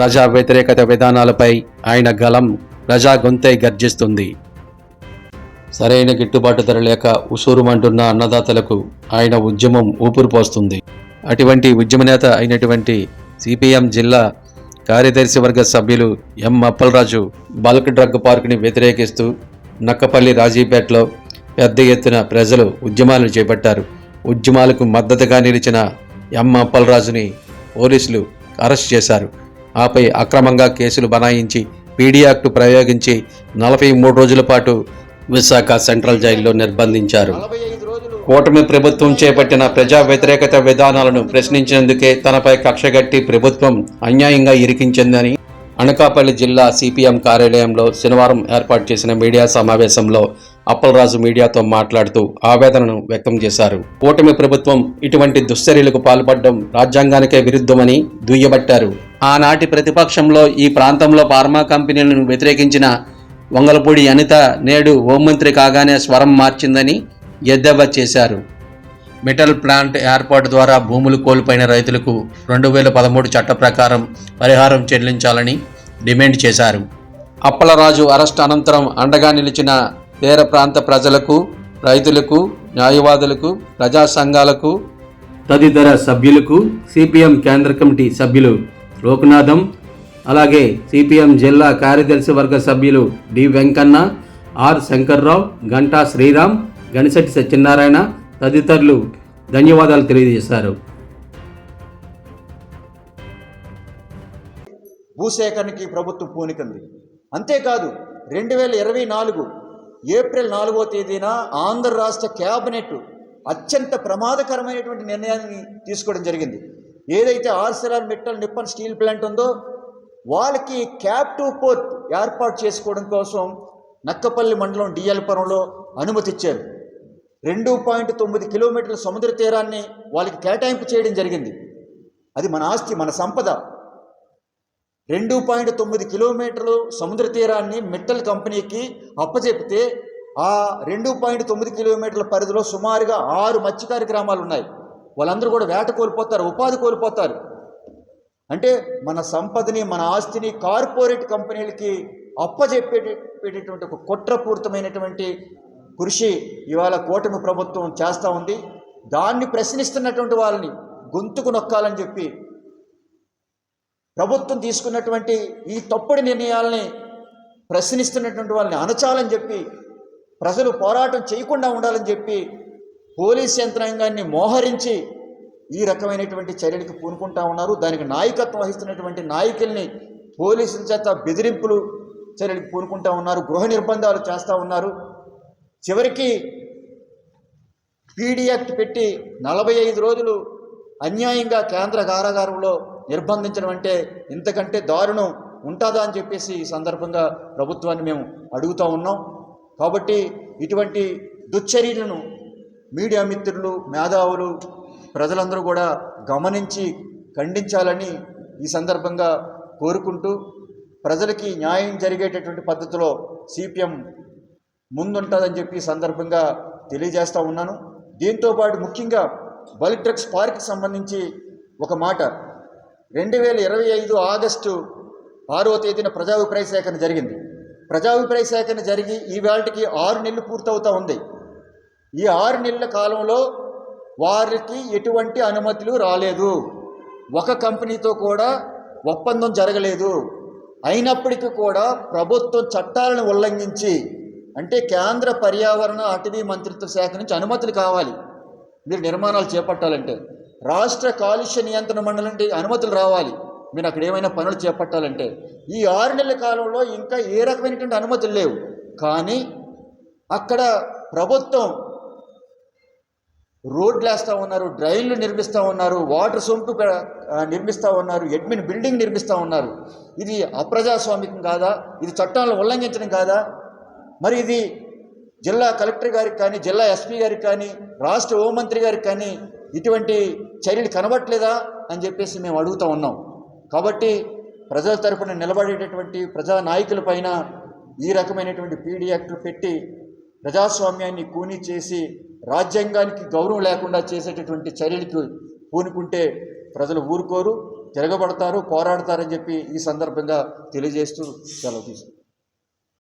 ప్రజా వ్యతిరేకత విధానాలపై ఆయన గలం ప్రజా గొంతై గర్జిస్తుంది. సరైన గిట్టుబాటు ధర లేక ఉసూరుమంటున్న అన్నదాతలకు ఆయన ఉద్యమం ఊపిరిపోస్తుంది అటువంటి ఉద్యమ నేత అయినటువంటి సిపిఎం జిల్లా కార్యదర్శి వర్గ సభ్యులు ఎం అప్పలరాజు బల్క్ డ్రగ్ పార్కుని వ్యతిరేకిస్తూ నక్కపల్లి రాజీపేటలో పెద్ద ఎత్తున ప్రజలు ఉద్యమాలను చేపట్టారు. ఉద్యమాలకు మద్దతుగా నిలిచిన ఎం అప్పలరాజుని పోలీసులు అరెస్ట్ చేశారు. ఆపై అక్రమంగా కేసులు బనాయించి పీడియాక్టు ప్రయోగించి నలభై మూడు రోజుల పాటు విశాఖ సెంట్రల్ జైల్లో నిర్బంధించారు. కూటమి ప్రభుత్వం చేపట్టిన ప్రజా వ్యతిరేకత విధానాలను ప్రశ్నించినందుకే తనపై కక్షగట్టి ప్రభుత్వం అన్యాయంగా ఇరికించిందని అనకాపల్లి జిల్లా సిపిఎం కార్యాలయంలో శనివారం ఏర్పాటు చేసిన మీడియా సమావేశంలో అప్పలరాజు మీడియాతో మాట్లాడుతూ ఆవేదనను వ్యక్తం చేశారు. కూటమి ప్రభుత్వం ఇటువంటి దుశ్చర్యలకు పాల్పడడం రాజ్యాంగానికే విరుద్ధమని దుయ్యబట్టారు. ఆనాటి ప్రతిపక్షంలో ఈ ప్రాంతంలో ఫార్మా కంపెనీలను వ్యతిరేకించిన వంగలపూడి అనిత నేడు హోంమంత్రి కాగానే స్వరం మార్చిందని ఎద్దేవా చేశారు. మెటల్ ప్లాంట్ ఏర్పాటు ద్వారా భూములు కోల్పోయిన రైతులకు రెండు వేల పదమూడు చట్ట ప్రకారం పరిహారం చెల్లించాలని డిమాండ్ చేశారు. అప్పలరాజు అరెస్ట్ అనంతరం అండగా నిలిచిన తీర ప్రాంత ప్రజలకు రైతులకు న్యాయవాదులకు ప్రజా సంఘాలకు తదితర సభ్యులకు సిపిఎం కేంద్ర కమిటీ సభ్యులు లోక్నాథం అలాగే సిపిఎం జిల్లా కార్యదర్శి వర్గ సభ్యులు డి వెంకన్న ఆర్ శంకర్రావు గంటా శ్రీరామ్ గణిశెట్టి సత్యనారాయణ తదితరులు ధన్యవాదాలు తెలియజేశారు. భూసేకరణకి ప్రభుత్వం పూనికంది. అంతేకాదు రెండు వేల ఇరవై నాలుగు ఏప్రిల్ నాలుగో తేదీన ఆంధ్ర రాష్ట్ర క్యాబినెట్ అత్యంత ప్రమాదకరమైనటువంటి నిర్ణయాన్ని తీసుకోవడం జరిగింది. ఏదైతే Arcelor Mittal Nippon steel plant ఉందో వాళ్ళకి క్యాప్టివ్ పోర్ట్ ఏర్పాటు చేసుకోవడం కోసం నక్కపల్లి మండలం డిఎల్పురంలో అనుమతిచ్చారు రెండు పాయింట్ తొమ్మిది కిలోమీటర్ల సముద్ర తీరాన్ని వాళ్ళకి కేటాయింపు చేయడం జరిగింది. అది మన ఆస్తి మన సంపద. రెండు పాయింట్ తొమ్మిది కిలోమీటర్లు సముద్ర తీరాన్ని మిట్టల్ కంపెనీకి అప్పచెపితే ఆ రెండు పాయింట్ తొమ్మిది కిలోమీటర్ల పరిధిలో సుమారుగా ఆరు మత్స్యకారి గ్రామాలు ఉన్నాయి. వాళ్ళందరూ కూడా వేట కోల్పోతారు ఉపాధి కోల్పోతారు. అంటే మన సంపదని మన ఆస్తిని కార్పొరేట్ కంపెనీలకి అప్పజెప్పేటటువంటి ఒక కుట్రపూరితమైనటువంటి కృషి ఇవాళ కూటమి ప్రభుత్వం చేస్తూ ఉంది. దాన్ని ప్రశ్నిస్తున్నటువంటి వాళ్ళని గొంతుకు నొక్కాలని చెప్పి ప్రభుత్వం తీసుకున్నటువంటి ఈ తప్పుడు నిర్ణయాలని ప్రశ్నిస్తున్నటువంటి వాళ్ళని అణచాలని చెప్పి ప్రజలు పోరాటం చేయకుండా ఉండాలని చెప్పి పోలీస్ యంత్రాంగాన్ని మోహరించి ఈ రకమైనటువంటి చర్యలకు పూనుకుంటా ఉన్నారు. దానికి నాయకత్వం వహిస్తున్నటువంటి నాయకుల్ని పోలీసుల చేత బెదిరింపులు చర్యలకు పూనుకుంటా ఉన్నారు. గృహ నిర్బంధాలు చేస్తూ ఉన్నారు. చివరికి పీడీ యాక్ట్ పెట్టి నలభై ఐదు రోజులు అన్యాయంగా కేంద్ర కారాగారంలో నిర్బంధించడం అంటే ఇంతకంటే దారుణం ఉంటుందా అని చెప్పేసి ఈ సందర్భంగా ప్రభుత్వాన్ని మేము అడుగుతూ ఉన్నాం. కాబట్టి ఇటువంటి దుశ్చర్యలను మీడియా మిత్రులు మేధావులు ప్రజలందరూ కూడా గమనించి ఖండించాలని ఈ సందర్భంగా కోరుకుంటూ ప్రజలకి న్యాయం జరిగేటటువంటి పద్ధతిలో సిపిఎం ముందుంటుందని చెప్పి సందర్భంగా తెలియజేస్తూ ఉన్నాను. దీంతోపాటు ముఖ్యంగా బల్క్ డ్రగ్స్ పార్క్కి సంబంధించి ఒక మాట. రెండు వేల ఇరవై ఐదు ఆగస్టు ఆరవ తేదీన ప్రజాభిప్రాయ సేకరణ జరిగింది. ప్రజాభిప్రాయ సేకరణ జరిగి ఈ వేళకి ఆరు నెలలు పూర్తవుతూ ఉంది. ఈ ఆరు నెలల కాలంలో వారికి ఎటువంటి అనుమతులు రాలేదు. ఒక కంపెనీతో కూడా ఒప్పందం జరగలేదు. అయినప్పటికీ కూడా ప్రభుత్వం చట్టాలను ఉల్లంఘించి అంటే కేంద్ర పర్యావరణ అటవీ మంత్రిత్వ శాఖ నుంచి అనుమతులు కావాలి. మీరు నిర్మాణాలు చేపట్టాలంటే రాష్ట్ర కాలుష్య నియంత్రణ మండలి అనుమతులు రావాలి. మీరు అక్కడ ఏమైనా పనులు చేపట్టాలంటే ఈ ఆరు నెలల కాలంలో ఇంకా ఏ రకమైనటువంటి అనుమతులు లేవు. కానీ అక్కడ ప్రభుత్వం రోడ్లు వేస్తూ ఉన్నారు డ్రైన్లు నిర్మిస్తూ ఉన్నారు వాటర్ సొంపు నిర్మిస్తూ ఉన్నారు అడ్మిన్ బిల్డింగ్ నిర్మిస్తూ ఉన్నారు. ఇది అప్రజాస్వామికం కాదా? ఇది చట్టాలను ఉల్లంఘించడం కాదా? మరి ఇది జిల్లా కలెక్టర్ గారికి కానీ జిల్లా ఎస్పీ గారికి కానీ రాష్ట్ర హోంమంత్రి గారికి కానీ ఇటువంటి చర్యలు కనబట్లేదా అని చెప్పేసి మేము అడుగుతూ ఉన్నాం. కాబట్టి ప్రజల తరపున నిలబడేటటువంటి ప్రజా నాయకులపైన ఈ రకమైనటువంటి పీడీ పెట్టి ప్రజాస్వామ్యాన్ని కూని చేసి రాజ్యాంగానికి గౌరవం లేకుండా చేసేటటువంటి చర్యలకు పూనుకుంటే ప్రజలు ఊరుకోరు తిరగబడతారు పోరాడతారని చెప్పి ఈ సందర్భంగా తెలియజేస్తూ సెలవు తీసుకుంటారు